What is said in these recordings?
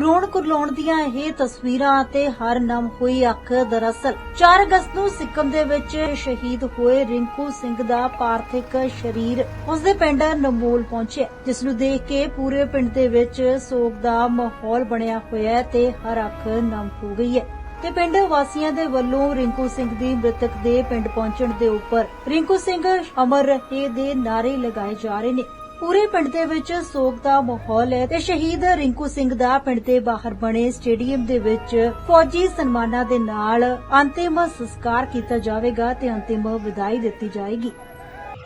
ਰੋਣ ਕੁਰਲਾਉਣ ਦੀਆਂ ਇਹ ਤਸਵੀਰਾਂ ਤੇ ਹਰ ਨਮ ਹੋਈ ਅੱਖ ਦਰਅਸਲ। 4 ਅਗਸਤ ਨੂੰ ਸਿੱਕਮ ਦੇ ਵਿੱਚ ਸ਼ਹੀਦ ਹੋਏ ਰਿੰਕੂ ਸਿੰਘ ਦਾ ਪਾਰਥਿਕ ਸ਼ਰੀਰ ਉਸਦੇ ਪਿੰਡ ਨਮੋਲ ਪਹੁੰਚਿਆ, ਜਿਸ ਨੂੰ ਦੇਖ ਕੇ ਪੂਰੇ ਪਿੰਡ ਦੇ ਵਿੱਚ ਸੋਗ ਦਾ ਮਾਹੌਲ ਬਣਿਆ ਹੋਇਆ ਹੈ ਤੇ ਹਰ ਅੱਖ ਨਮ ਹੋ ਗਈ ਹੈ। ਤੇ ਪਿੰਡ ਵਾਸੀਆਂ ਦੇ ਵੱਲੋਂ ਰਿੰਕੂ ਸਿੰਘ ਦੀ ਮ੍ਰਿਤਕ ਦੇ ਪਿੰਡ ਪਹੁੰਚਣ ਦੇ ਉੱਪਰ ਰਿੰਕੂ ਸਿੰਘ ਅਮਰ ਰਹੇ ਦੇ ਨਾਰੇ ਲਗਾਏ ਜਾ ਰਹੇ ਨੇ। ਪੂਰੇ ਪਿੰਡ ਦੇ ਵਿੱਚ ਸੋਗ ਦਾ ਮਾਹੌਲ ਹੈ ਤੇ ਸ਼ਹੀਦ ਰਿੰਕੂ ਸਿੰਘ ਦਾ ਪਿੰਡ ਦੇ ਬਾਹਰ ਬਣੇ ਸਟੇਡੀਅਮ ਦੇ ਵਿੱਚ ਫੌਜੀ ਸਨਮਾਨਾਂ ਦੇ ਨਾਲ ਅੰਤਿਮ ਸੰਸਕਾਰ ਕੀਤਾ ਜਾਵੇਗਾ ਤੇ ਅੰਤਿਮ ਵਿਦਾਈ ਦਿੱਤੀ ਜਾਏਗੀ।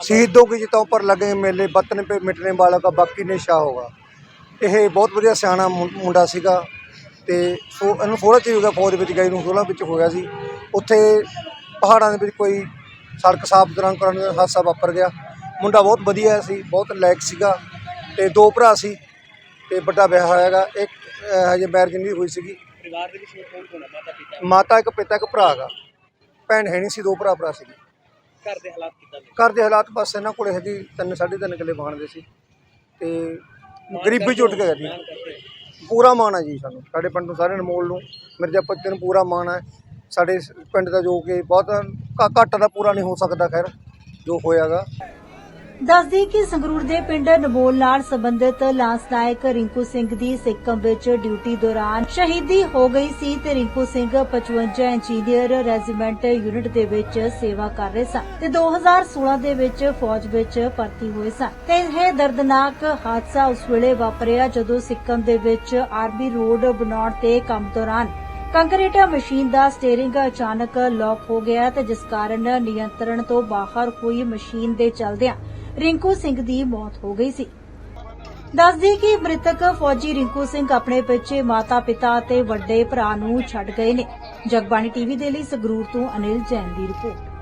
ਸ਼ਹੀਦੋਂ ਕੀ ਜਿੱਤਾਂ ਉੱਪਰ ਲਗੇ ਮੇਲੇ, ਬਤਨ ਪੇ ਮਿਟਨੇ ਵਾਲਾ ਦਾ ਬਾਕੀ ਨਿਸ਼ਾ ਹੋਗਾ। ਇਹ ਬਹੁਤ ਵਧੀਆ ਸਿਆਣਾ ਮੁੰਡਾ ਸੀਗਾ ਤੇ ਇਹਨੂੰ ਥੋੜਾ ਚ ਹੋਗਾ ਫੌਜ ਵਿੱਚ ਗਏ ਨੂੰ 16 ਵਿੱਚ ਹੋ ਗਿਆ ਸੀ। ਉੱਥੇ ਪਹਾੜਾਂ ਦੇ ਵਿੱਚ ਕੋਈ ਸੜਕ ਸਾਫ਼ ਦੌਰਾਨ ਕਰਨ ਦਾ ਹਾਦਸਾ ਵਾਪਰ ਗਿਆ। ਮੁੰਡਾ ਬਹੁਤ ਵਧੀਆ ਸੀ ਬਹੁਤ ਲਾਇਕ ਸੀਗਾ ਤੇ ਦੋ ਭਰਾ ਸੀ ਤੇ ਵੱਡਾ ਵਿਆਹ ਹੋਇਆਗਾ ਇੱਕ ਅਹ, ਹਜੇ ਮੈਰਿਜ ਨਹੀਂ ਹੋਈ ਸੀਗੀ। ਪਰਿਵਾਰ ਦੇ ਵਿੱਚ ਹੋਰ ਕੌਣ ਕੌਣ ਹੈ ਮਾਤਾ ਪਿਤਾ? ਮਾਤਾ ਇੱਕ ਪਿਤਾ ਇੱਕ ਭਰਾ ਹੈਗਾ। ਭੈਣ ਹੈ ਨਹੀਂ ਸੀ ਦੋ ਭਰਾ ਭਰਾ ਸੀਗੇ। ਘਰ ਦੇ ਹਾਲਾਤ ਕਿੱਦਾਂ ਨੇ ਘਰ ਦੇ ਹਾਲਾਤ ਬਸ ਇਹਨਾਂ ਕੋਲੇ ਹੈਗੀ ਤਿੰਨ ਸਾਢੇ ਤਿੰਨ ਕਿੱਲੇ ਬਾਣ ਦੇ ਸੀ ਤੇ ਗਰੀਬੀ ਝੁੱਟ ਕੇ ਗਈ ਮਾਣ ਕਰਦੇ ਹੋ। ਪੂਰਾ ਮਾਣ ਹੈ ਜੀ ਸਾਨੂੰ। ਸਾਡੇ ਪਿੰਡ ਨੂੰ ਸਾਰੇ ਅਨਮੋਲ ਨੂੰ ਮਿਰਜ਼ਾਪੁਰ ਨੂੰ ਪੂਰਾ ਮਾਣ ਹੈ। ਸਾਡੇ ਸ- ਪਿੰਡ ਦਾ ਜੋ ਕਿ ਬਹੁਤ ਘ- ਘੱਟ ਦਾ ਪੂਰਾ ਨਹੀਂ ਹੋ ਸਕਦਾ ਖੈਰ ਜੋ ਹੋਇਆਗਾ। ਦੱਸਦੀ ਕਿ ਸੰਗਰੂਰ ਦੇ ਪਿੰਡ ਨਬੋਲ ਨਾਲ ਸੰਬੰਧਿਤ ਲਾਂਸ ਨਾਇਕ ਰਿੰਕੂ ਸਿੰਘ ਦੀ ਸਿੱਕਮ ਵਿੱਚ ਡਿਊਟੀ ਦੌਰਾਨ ਸ਼ਹੀਦੀ ਹੋ ਗਈ ਸੀ ਤੇ Rinku Singh 55 engineer regiment unit ਦੇ ਵਿੱਚ ਸੇਵਾ ਕਰ ਰਹੇ ਸਨ ਤੇ 2016 ਦੇ ਵਿੱਚ ਫੌਜ ਵਿੱਚ ਭਰਤੀ ਹੋਏ ਸਨ ਤੇ ਇਹ ਦਰਦਨਾਕ ਹਾਦਸਾ ਉਸ ਵੇਲੇ ਵਾਪਰਿਆ ਜਦੋਂ ਸਿੱਕਮ ਦੇ ਵਿੱਚ ਆਰਮੀ ਰੋਡ ਬਣਾਉਣ ਤੇ ਕੰਮ ਦੌਰਾਨ ਕੰਕਰੀਟ ਮਸ਼ੀਨ ਦਾ ਸਟੀਅਰਿੰਗ ਅਚਾਨਕ ਲੌਕ ਹੋ ਗਿਆ ਤੇ ਜਿਸ ਕਾਰਨ ਨਿਯੰਤਰਣ ਤੋਂ ਬਾਹਰ ਹੋਈ ਮਸ਼ੀਨ ਦੇ ਚਲਦਿਆਂ ਰਿੰਕੂ ਸਿੰਘ ਦੀ ਮੌਤ ਹੋ ਗਈ ਸੀ। ਦੱਸਦੀ ਕਿ ਮ੍ਰਿਤਕ ਫੌਜੀ ਰਿੰਕੂ ਸਿੰਘ ਆਪਣੇ ਪਿੱਛੇ ਮਾਤਾ-ਪਿਤਾ ਅਤੇ ਵੱਡੇ ਭਰਾ ਨੂੰ ਛੱਡ ਗਏ ਨੇ। ਜਗਬਾਣੀ ਟੀਵੀ ਦੇ ਲਈ ਸੰਗਰੂਰ ਤੋਂ ਅਨਿਲ ਜੈਨ ਦੀ ਰਿਪੋਰਟ।